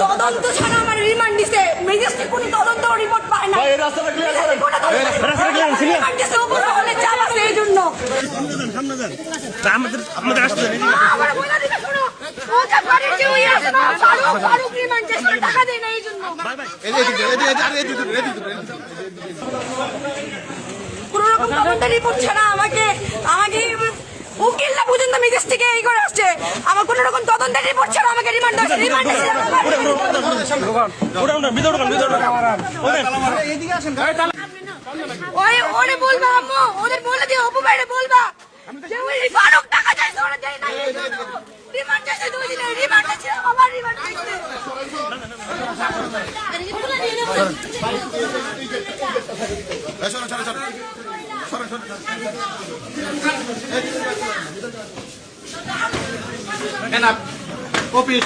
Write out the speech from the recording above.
তদন্ত ছাড়া আমার রিমান্ড দিছে ম্যাজিস্ট্রেট কোনো তদন্ত রিপোর্ট পায় না কোনো তদন্ত রিমান্ড দিছে উপর মহলে চাপ আছে এই জন্য সামনে যান সামনে যান আমাদের আমাদের আসতে দেন। আমার বইলা দিকে শোনো ও যা করে যে ওই না ফারুক ফারুক রিমান্ড দিছে টাকা দেয় না এই জন্য কোনো রকম তদন্ত রিপোর্ট ছাড়া আমাকে আমাকে উকিল না পর্যন্ত মেজাজ এই করে আসছে তদন্তের রিপোর্ট ছাড়া আমাকে রিমান্ড রিমান্ড ওটা ওটা ভিতরে ঢোকান, ভিতরে ঢোকান। ওঠেন। ওই ওরে বলবা আম্মু ওদের বলে দিও অপু ভাইরে বলবা। যে ওই ফারুক টাকা চাইছে ওরা দেয় না রিমান্ড চাইছে দুই দিনে রিমান্ড চাইছে আবার রিমান্ড চাইছে। অফিস